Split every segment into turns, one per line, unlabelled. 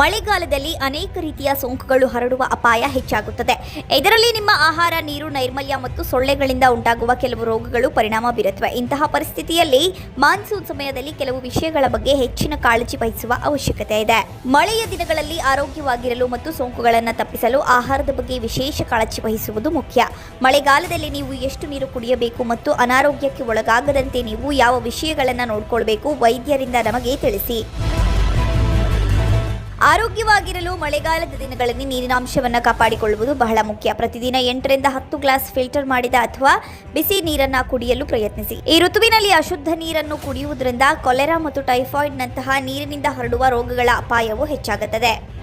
ಮಳೆಗಾಲದಲ್ಲಿ ಅನೇಕ ರೀತಿಯ ಸೋಂಕುಗಳು ಹರಡುವ ಅಪಾಯ ಹೆಚ್ಚಾಗುತ್ತದೆ. ಇದರಲ್ಲಿ ನಿಮ್ಮ ಆಹಾರ, ನೀರು, ನೈರ್ಮಲ್ಯ ಮತ್ತು ಸೊಳ್ಳೆಗಳಿಂದ ಉಂಟಾಗುವ ಕೆಲವು ರೋಗಗಳು ಪರಿಣಾಮ ಬೀರುತ್ತವೆ. ಇಂತಹ ಪರಿಸ್ಥಿತಿಯಲ್ಲಿ ಮಾನ್ಸೂನ್ ಸಮಯದಲ್ಲಿ ಕೆಲವು ವಿಷಯಗಳ ಬಗ್ಗೆ ಹೆಚ್ಚಿನ ಕಾಳಜಿ ವಹಿಸುವ ಅವಶ್ಯಕತೆ ಇದೆ. ಮಳೆಯ ದಿನಗಳಲ್ಲಿ ಆರೋಗ್ಯವಾಗಿರಲು ಮತ್ತು ಸೋಂಕುಗಳನ್ನು ತಪ್ಪಿಸಲು ಆಹಾರದ ಬಗ್ಗೆ ವಿಶೇಷ ಕಾಳಜಿ ವಹಿಸುವುದು ಮುಖ್ಯ. ಮಳೆಗಾಲದಲ್ಲಿ ನೀವು ಎಷ್ಟು ನೀರು ಕುಡಿಯಬೇಕು ಮತ್ತು ಅನಾರೋಗ್ಯಕ್ಕೆ ಒಳಗಾಗದಂತೆ ನೀವು ಯಾವ ವಿಷಯಗಳನ್ನು ನೋಡಿಕೊಳ್ಬೇಕು ವೈದ್ಯರಿಂದ ನಮಗೆ ತಿಳಿಸಿ. ಆರೋಗ್ಯವಾಗಿರಲು ಮಳೆಗಾಲದ ದಿನಗಳಲ್ಲಿ ನೀರಿನಾಂಶವನ್ನು ಕಾಪಾಡಿಕೊಳ್ಳುವುದು ಬಹಳ ಮುಖ್ಯ. ಪ್ರತಿದಿನ ಎಂಟರಿಂದ ಹತ್ತು ಗ್ಲಾಸ್ ಫಿಲ್ಟರ್ ಮಾಡಿದ ಅಥವಾ ಬಿಸಿ ನೀರನ್ನು ಕುಡಿಯಲು ಪ್ರಯತ್ನಿಸಿ. ಈ ಋತುವಿನಲ್ಲಿ ಅಶುದ್ಧ ನೀರನ್ನು ಕುಡಿಯುವುದರಿಂದ ಕೊಲೆರಾ ಮತ್ತು ಟೈಫಾಯ್ಡ್ನಂತಹ ನೀರಿನಿಂದ ಹರಡುವ ರೋಗಗಳ ಅಪಾಯವು ಹೆಚ್ಚಾಗುತ್ತದೆ.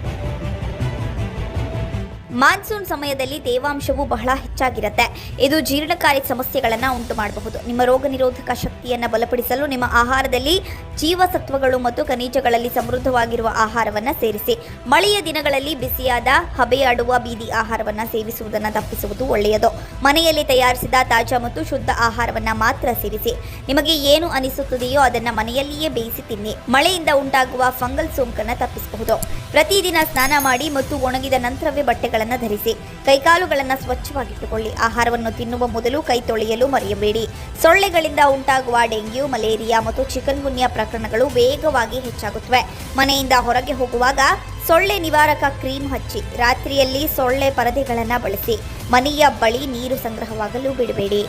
ಮಾನ್ಸೂನ್ ಸಮಯದಲ್ಲಿ ತೇವಾಂಶವು ಬಹಳ ಹೆಚ್ಚಾಗಿರುತ್ತೆ. ಇದು ಜೀರ್ಣಕಾರಿ ಸಮಸ್ಯೆಗಳನ್ನು ಉಂಟು ಮಾಡಬಹುದು ನಿಮ್ಮ ರೋಗ ನಿರೋಧಕ ಶಕ್ತಿಯನ್ನು ಬಲಪಡಿಸಲು ನಿಮ್ಮ ಆಹಾರದಲ್ಲಿ ಜೀವಸತ್ವಗಳು ಮತ್ತು ಖನಿಜಗಳಲ್ಲಿ ಸಮೃದ್ಧವಾಗಿರುವ ಆಹಾರವನ್ನು ಸೇರಿಸಿ. ಮಳೆಯ ದಿನಗಳಲ್ಲಿ ಬಿಸಿಯಾದ, ಹಬೆಯಾಡುವ ಬೀದಿ ಆಹಾರವನ್ನು ಸೇವಿಸುವುದನ್ನು ತಪ್ಪಿಸುವುದು ಒಳ್ಳೆಯದು. ಮನೆಯಲ್ಲಿ ತಯಾರಿಸಿದ ತಾಜಾ ಮತ್ತು ಶುದ್ಧ ಆಹಾರವನ್ನು ಮಾತ್ರ ಸೇರಿಸಿ. ನಿಮಗೆ ಏನು ಅನಿಸುತ್ತದೆಯೋ ಅದನ್ನು ಮನೆಯಲ್ಲಿಯೇ ಬೇಯಿಸಿ ತಿನ್ನಿ. ಮಳೆಯಿಂದ ಉಂಟಾಗುವ ಫಂಗಲ್ ಸೋಂಕನ್ನು ತಪ್ಪಿಸಬಹುದು. ಪ್ರತಿದಿನ ಸ್ನಾನ ಮಾಡಿ ಮತ್ತು ಒಣಗಿದ ನಂತರವೇ ಬಟ್ಟೆಗಳನ್ನು ಧರಿಸಿ ಕೈಕಾಲುಗಳನ್ನು ಸ್ವಚ್ಛವಾಗಿಟ್ಟುಕೊಳ್ಳಿ. ಆಹಾರವನ್ನು ತಿನ್ನುವ ಮೊದಲು ಕೈ ತೊಳೆಯಲು ಮರೆಯಬೇಡಿ. ಸೊಳ್ಳೆಗಳಿಂದ ಉಂಟಾಗುವ ಡೆಂಗ್ಯೂ, ಮಲೇರಿಯಾ ಮತ್ತು ಚಿಕನ್ ಗುನ್ಯಾ ಪ್ರಕರಣಗಳು ವೇಗವಾಗಿ ಹೆಚ್ಚಾಗುತ್ತವೆ. ಮನೆಯಿಂದ ಹೊರಗೆ ಹೋಗುವಾಗ ಸೊಳ್ಳೆ ನಿವಾರಕ ಕ್ರೀಮ್ ಹಚ್ಚಿ, ರಾತ್ರಿಯಲ್ಲಿ ಸೊಳ್ಳೆ ಪರದೆಗಳನ್ನು ಬಳಸಿ, ಮನೆಯ ಬಳಿ ನೀರು ಸಂಗ್ರಹವಾಗಲು ಬಿಡಬೇಡಿ.